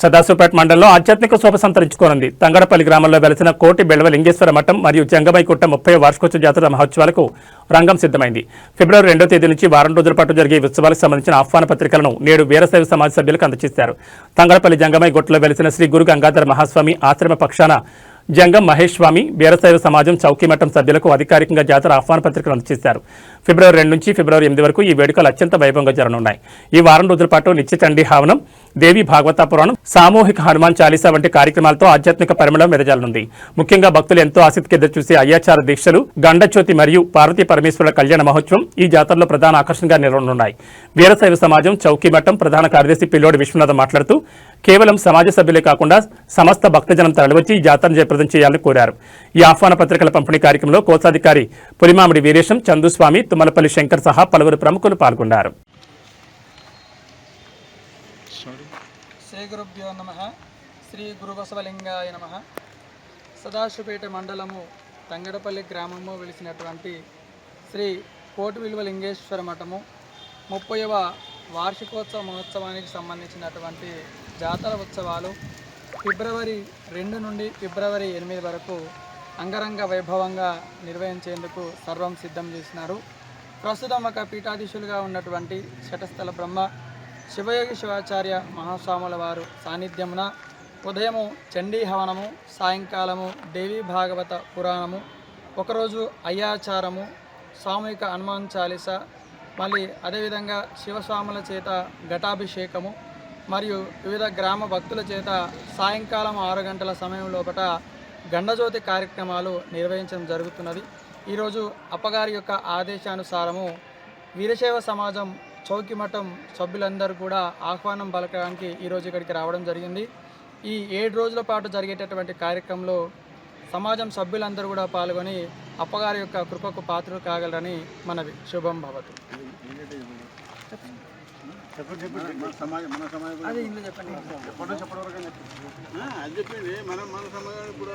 సదాశివపేట మండలంలో ఆధ్యాత్మిక శోభ సంతరించుకోనుంది. తంగడపల్లి గ్రామంలో వెలిసిన కోటి బెళవ లింగేశ్వర మఠం మరియు జంగమైకుట్ట ముప్పై వార్షికోత్సవ జాతర మహోత్సవాలకు రంగం సిద్ధమైంది. ఫిబ్రవరి రెండో తేదీ నుంచి వారం రోజుల పాటు జరిగే ఉత్సవాలకు సంబంధించిన ఆహ్వాన పత్రికలను నేడు వీరశైవ సమాజ సభ్యులకు అందజేశారు. తంగడపల్లి జంగమై గుట్టలో వెలిసిన శ్రీ గురు గంగాధర మహాస్వామి ఆశ్రమ పక్షాన జంగం మహేష్ స్వామి వీరశైవ సమాజం చౌకీమఠం సభ్యులకు అధికారికంగా జాతర ఆహ్వాన పత్రికలు అందజేశారు. ఫిబ్రవరి రెండు నుంచి ఫిబ్రవరి ఎనిమిది వరకు ఈ వేడుకలు అత్యంత వైభవంగా జరగనున్నాయి. ఈ వారం రోజుల పాటు నిత్య చండీ హావనం దేవి భాగవత పురాణం సామూహిక హనుమాన్ చాలీసా వంటి కార్యక్రమాలతో ఆధ్యాత్మిక పరిమళం వెదజల్లనుంది. ముఖ్యంగా భక్తులు ఎంతో ఆసక్తికి ఎదురుచూసే అయ్యాచార దీక్షలు గండచ్యోతి మరియు పార్వతీ పరమేశ్వరుల కళ్యాణ మహోత్సవం ఈ జాతరలో ప్రధాన ఆకర్షణగా నిలవనున్నాయి. వీరశైవ సమాజం చౌకీమఠం ప్రధాన కార్యదర్శి పిల్లోడి విశ్వనాథం మాట్లాడుతూ కేవలం సమాజ సభ్యులే కాకుండా సమస్త భక్తజనం తరలివచ్చి ఈ జాతరను జయప్రదం చేయాలని కోరారు. ఈ ఆహ్వాన పత్రికల పంపిణీ కార్యక్రమంలో కోశాధికారి పులిమామిడి వీరేశం చందుస్వామి తుమ్మలపల్లి శంకర్ సహా పలువురు ప్రముఖులు పాల్గొన్నారు. శ్రీ గురుభ్యో నమ. శ్రీ గురుబసవలింగాయ నమ. సదాశివపేట మండలము తంగడపల్లి గ్రామము వెలిసినటువంటి శ్రీ కోటి విలువ లింగేశ్వర మఠము ముప్పైవ వార్షికోత్సవ మహోత్సవానికి సంబంధించినటువంటి జాతర ఉత్సవాలు ఫిబ్రవరి రెండు నుండి ఫిబ్రవరి ఎనిమిది వరకు అంగరంగ వైభవంగా నిర్వహించేందుకు సర్వం సిద్ధం చేసినారు. ప్రస్తుతం ఒక పీఠాధీశులుగా ఉన్నటువంటి శటస్థల బ్రహ్మ శివయోగి శివాచార్య మహాస్వాముల వారు సాన్నిధ్యమున ఉదయము చండీ హవనము సాయంకాలము దేవీ భాగవత పురాణము ఒకరోజు అయ్యాచారము సామూహిక హనుమాన్ చాలీస మళ్ళీ అదేవిధంగా శివస్వాముల చేత ఘటాభిషేకము మరియు వివిధ గ్రామ భక్తుల చేత సాయంకాలం ఆరు గంటల సమయం లోపల గండజ్యోతి కార్యక్రమాలు నిర్వహించడం జరుగుతున్నది. ఈరోజు అప్పగారి యొక్క ఆదేశానుసారము వీరశైవ సమాజం చౌకిమఠం సభ్యులందరూ కూడా ఆహ్వానం పలకడానికి ఈరోజు ఇక్కడికి రావడం జరిగింది ఈ ఏడు రోజుల పాటు జరిగేటటువంటి కార్యక్రమంలో సమాజం సభ్యులందరూ కూడా పాల్గొని అప్పగారి యొక్క కృపకు పాత్రలు కాగలరని మనవి శుభం భవతు మన సమాజం మన సమాజం అది ఇంట్లో చెప్పండి అది చెప్పింది మనం మన సమాజానికి కూడా